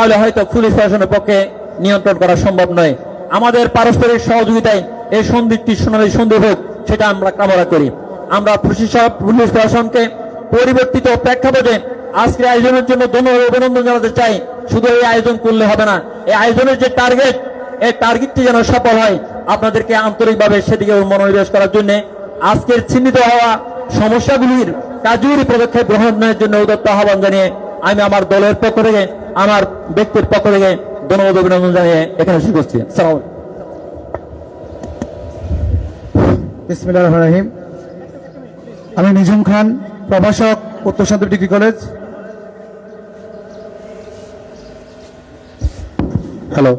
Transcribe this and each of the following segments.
তাহলে হয়তো পুলিশ প্রশাসনের পক্ষে নিয়ন্ত্রণ করা সম্ভব নয়। আমাদের পারস্পরিক সহযোগিতায় এই সন্ধিটি সোনালী সন্ধি হোক, সেটা আমরা কামনা করি। আমরা পুলিশ প্রশাসনকে পরিবর্তিত প্রেক্ষাপটে আজকের আয়োজনের জন্য ধন্যবাদ অভিনন্দন জানাতে চাই। শুধু এই আয়োজন করলে হবে না, এই আয়োজনের যে টার্গেট, এই টার্গেটটি যেন সফল হয় আপনাদেরকে আন্তরিকভাবে সেদিকে মনোনিবেশ করার জন্য। আজকের চিহ্নিত হওয়া সমস্যাগুলির কার্যকরী পদক্ষেপ গ্রহণের জন্য উদত্ত আহ্বান জানিয়ে আমি আমার দলের পক্ষ থেকে আমার ব্যক্তির পক্ষ থেকে ধন্যবাদ অভিনন্দন জানিয়ে এখানে শুরু করছি। সালাম বিসমিল্লাহ রহমান রহিম। আমি নিজুম খান প্রভাষক উত্তর শান্ত ডিগ্রি কলেজ। হ্যালো।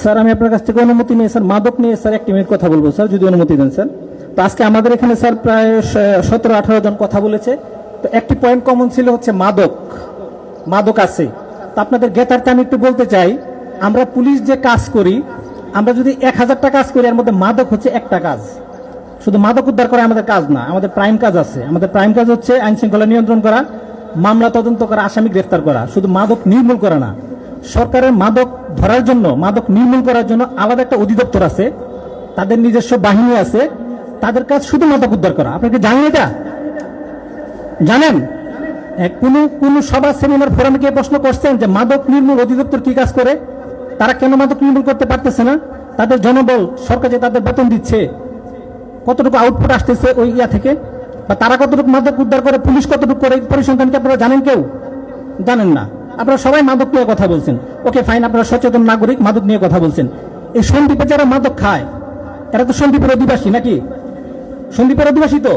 স্যার আমি আপনার কাছ থেকে অনুমতি নিয়ে স্যার মাদক নিয়ে স্যার একটি মিনিট কথা বলব স্যার যদি অনুমতি দেন স্যার। তো আজকে আমাদের এখানে স্যার প্রায় সতেরো আঠারো জন কথা বলেছে। তো একটি পয়েন্ট কমন ছিল হচ্ছে মাদক মাদক আছে। তো আপনাদের গেতারটা আমি একটু বলতে চাই, আমরা পুলিশ যে কাজ করি, আমরা যদি এক হাজারটা কাজ করি, এর মধ্যে মাদক হচ্ছে একটা কাজ। শুধু মাদক উদ্ধার করা আমাদের কাজ না, আমাদের প্রাইম কাজ আছে। আমাদের প্রাইম কাজ হচ্ছে আইন শৃঙ্খলা নিয়ন্ত্রণ করা, মামলা তদন্ত করা, আসামি গ্রেফতার করা। শুধু মাদক নির্মূল করা না, সরকারের মাদক ধরার জন্য, মাদক নির্মূল করার জন্য আলাদা একটা অধিদপ্তর আছে। তাদের নিজস্ব বাহিনী আছে। তাদের কাজ শুধু মাদক উদ্ধার করা। আপনি কি জানেন এটা? জানেন? কোনো, কোন সভা সেমিনার ফোরামে কে প্রশ্ন করছেন যে মাদক নির্মূল অধিদপ্তর কি কাজ করে? তারা কেন মাদক নির্মূল করতে পারতেছে না? তাদের জনবল, সরকার যে তাদের বেতন দিচ্ছে, কতটুকু আউটপুট আসতেছে ওই ইয়া থেকে? বা তারা কতটুকু মাদক উদ্ধার করে, পুলিশ কতটুকু করে, পরিসংখ্যান কি আপনারা জানেন কেউ? জানেন না। আপনারা সবাই মাদক নিয়ে কথা বলছেন। ওকে ফাইন আপনারা সচেতন নাগরিক, মাদক নিয়ে কথা বলছেন। এই সন্দীপে যারা মাদক খায়, এরা তো সন্দীপের অধিবাসী নাকি? সন্দীপের অধিবাসী তো?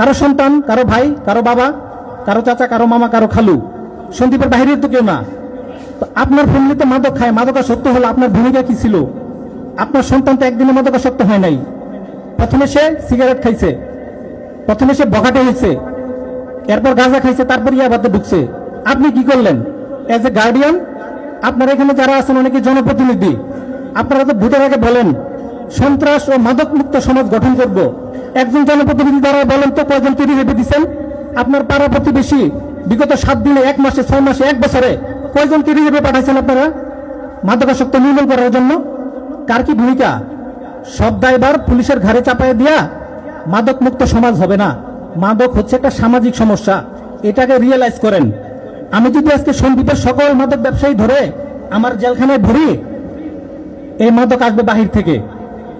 কারও সন্তান, কারও ভাই, কারও বাবা, কারও চাচা, কারও মামা, কারও খালু। সন্দীপের বাইরে তো কেউ না। আপনার ফ্যামিলিতে মাদক খায়। মাদকাসক্ত হলো আপনার ভূমিকা কি ছিল? আপনার সন্তান তো একদিনে মাদকাসক্ত হয় নাই। প্রথমে সে সিগারেট খাইছে। প্রথমে সে বকাটে হয়েছে। এরপর গাঁজা খাইছে, তারপর ইয়াবাতে ঢুকছে আপনি কি করলেন? এজ এ গার্ডিয়ান আপনারা এখানে যারা আছেন অনেকে জনপ্রতিনিধি। আপনারা তো ভোটের আগে বলেন, সন্ত্রাস ও মাদক মুক্ত সমাজ গঠন করব। একজন জনপ্রতিনিধি দ্বারা বলেন তো কয়জন তৈরি ভেবে দিচ্ছেন আপনার পাড়া প্রতিবেশী বিগত সাত দিনে, এক মাসে, ছয় মাসে, এক বছরে কয়জন তৈরি ভেবে পাঠাইছেন আপনারা? মাদকাসক্ত নির্মূল করার জন্য। কার কি ভূমিকা? সব দায়বার পুলিশের ঘাড়ে চাপায় দিয়া মাদক মুক্ত সমাজ হবে না। মাদক হচ্ছে একটা সামাজিক সমস্যা। এটাকে রিয়েলাইজ করেন। আমি যদি আজকে সন্দীপের সকল মাদক ব্যবসায়ী ধরে আমার জেলখানায় ভরি, এই মাদক আসবে বাহির থেকে।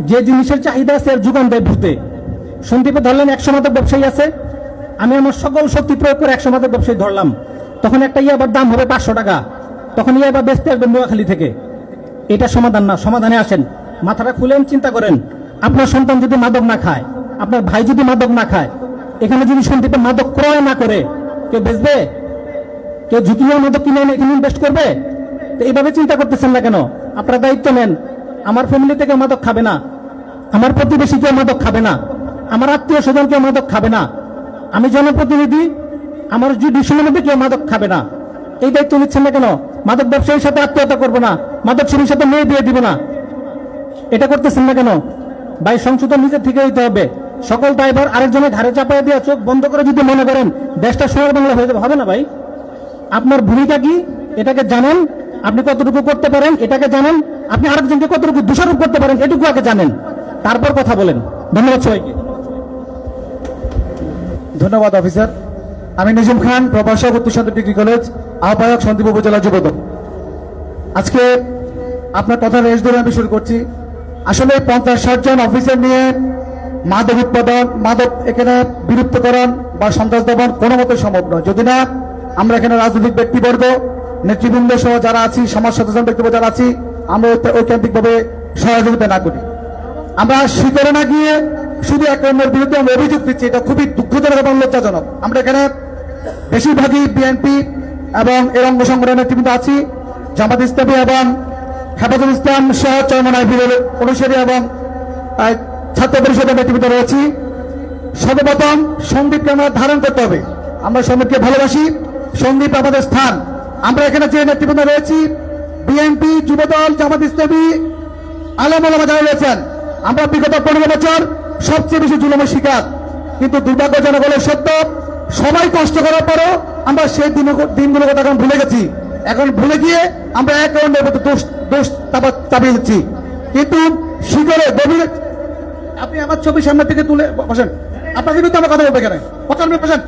যে জিনিসের চাহিদা আছে, এর যোগান দেয় ভূতে। সন্দীপে ধরলেন একশো মাদক ব্যবসায়ী আছে। আমি আমার সকল শক্তি প্রয়োগ করে একশো মাদক ব্যবসায়ী ধরলাম। তখন একটা ইয়াবার দাম হবে পাঁচশো টাকা। তখন ইয়াবার বেচতে আসবে নোয়াখালী থেকে। এটা সমাধান না, সমাধানে আসেন। মাথাটা খুলেন, চিন্তা করেন। আপনার সন্তান যদি মাদক না খায়, আপনার ভাই যদি মাদক না খায়, এখানে যদি সন্দীপে মাদক ক্রয় না করে, কেউ বেচবে? কেউ ঝুঁকি নিয়ে মাদক কিনে এনে এখানে ইনভেস্ট করবে? তো এইভাবে চিন্তা করতেছেন না কেন? আপনারা দায়িত্ব নেন। আমার ফ্যামিলি থেকে মাদক খাবে না। আমার প্রতিবেশী কেউ মাদক খাবে না। আমার আত্মীয় স্বজন কেউ মাদক খাবে না। আমি জনপ্রতিনিধি, আমার জুডিশনের মধ্যে কেউ মাদক খাবে না। এই দায়িত্ব নিচ্ছেন না কেন? মাদক ব্যবসায়ীর সাথে আত্মীয়তা করব না। মাদক শ্রেণির সাথে মেয়ে বিয়ে দিব না। এটা করতেছেন না কেন? ভাই, সংশোধন নিজের থেকে হইতে হবে। সকল ড্রাইভার আরেকজনের ঘাড়ে চাপায় দিয়ে চোখ বন্ধ করে যদি মনে করেন, দেশটা সোনার বাংলা হয়ে যাবে, হবে না ভাই? আপনার ভূমিকা কি? এটাকে জানেন? আপনি কতটুকু করতে পারেন? এটাকে জানেন? আপনি আরেকজনকে কতটুকু দোষারোপ করতে পারেন? এটুকু আগে জানেন। তারপর কথা বলেন। ধন্যবাদ সবাইকে। ধন্যবাদ, অফিসার। আমি নিজুম খান, প্রভাষক উত্তর ডিগ্রি কলেজ, আহ্বায়ক সন্দীপ উপজেলা যুবদল আজকে আপনার কথা রেস ধরে আমি শুরু করছি। আসলে পঞ্চাশ, ষাট জন অফিসার নিয়ে মাদক উৎপাদন, মাদক এখানে বিলুপ্তকরণ বা সন্ত্রাস দমন কোনো মতে সম্ভব নয়। যদি না, আমরা এখানে রাজনৈতিক ব্যক্তিবর্গ, নেতৃবৃন্দ সহ যারা আছি, সমাজ সচেতন ব্যক্তিবর্গ যারা আছি, আমরা ঐকান্তিকভাবে সহযোগিতা না করি। আমরা শিখরে না গিয়ে শুধু এক অন্যের বিরুদ্ধে আমরা অভিযোগ দিচ্ছি, এটা খুবই দুঃখজনক এবং লজ্জাজনক। আমরা এখানে বেশিরভাগই বিএনপি এবং এর অঙ্গ সংগঠনের নেতৃবৃন্দ আছি। জামাত ইসলামী এবং হেফাজুল ইসলাম সহ চরমনায় বীরের অনুসারী এবং ছাত্র পরিষদের নেতৃবৃন্দ রয়েছি। সর্বপ্রথম সন্দীপকে আমরা ধারণ করতে হবে। আমরা সন্দীপকে ভালোবাসি। সন্দীপ আমাদের স্থান। আমরা এখানে যে নেতৃবৃন্দ রয়েছি বিএনপি যুবদল, জামাত ইসলামী, আলম আলমা যারা রয়েছেন, আমরা বিগত পনেরো বছর সবচেয়ে বেশি জুলুমের শিকার। কিন্তু দুর্ভাগ্যজনক হলে সত্য, সবাই কষ্ট করার পরও আমরা সেই দিন দিনগুলোর কথা এখন ভুলে গেছি। এখন ভুলে গিয়ে আমরা এক অন্যের প্রতি দোষ দোষ চাপা- চাপিয়ে দিচ্ছি। কিন্তু শিকারে গভীর আপনি আমার ছবি সামনে থেকে তুলে বসেন। আপনার কিন্তু আমার কথা বলবে কেন? কথা বসেন।